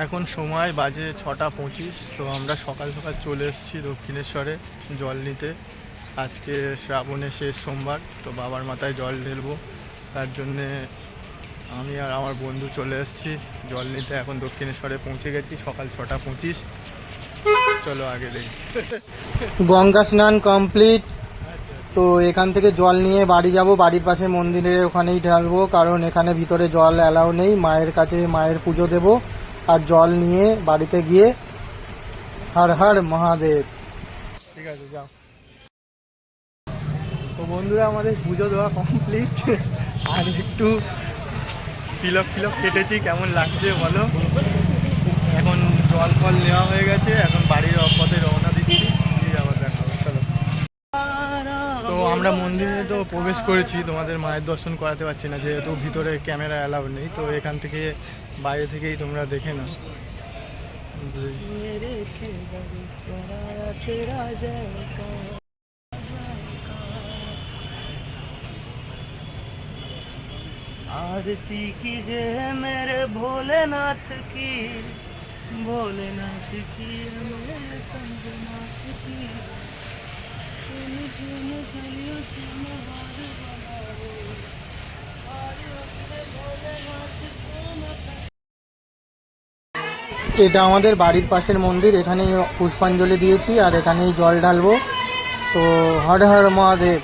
এখন সময় বাজে ছটা পঁচিশ, তো আমরা সকাল সকাল চলে এসেছি দক্ষিণেশ্বরে জল নিতে। আজকে শ্রাবণের শেষ সোমবার, তো বাবার মাথায় জল ঢেলবো। তার জন্যে আমি আর আমার বন্ধু চলে এসেছি। জল নিতে এখন দক্ষিণেশ্বরে পৌঁছে গেছি, সকাল ছটা পঁচিশ। চলো আগে দেখি। গঙ্গা স্নান কমপ্লিট। তো এখান থেকে জল নিয়ে বাড়ি যাব। বাড়ির পাশে মন্দিরে ওখানেই ঢালবো, কারণ এখানে ভিতরে জল অ্যালাউ নেই। মায়ের কাছে মায়ের পুজো দেব। আর জল নিয়ে বাড়িতে গিয়ে হর হর মহাদেব। ঠিক আছে, যাও। তো বন্ধুরা, আমাদের পুজো দেওয়া কমপ্লিট আর একটু ফিলপ ফিলপ কেটেছি, কেমন লাগছে বলো? এখন জল ফল নেওয়া হয়ে গেছে আমরা মন্দিরে তো প্রবেশ করেছি তোমাদের মায়ের দর্শন করাতে পারছি না যেহেতু ভিতরে ক্যামেরা অ্যালাউ নেই তো এখান থেকে বাইরে থেকেই তোমরা দেখে নাও आरती कीजिए मेरे भोलेनाथ की भोलेनाथ की मेरे संगनाथ की এটা আমাদের বাড়ির পাশের মন্দির, এখানেই পুষ্পাঞ্জলি দিয়েছি আর এখানেই জল ঢালবো। তো হরে হর মহাদেব।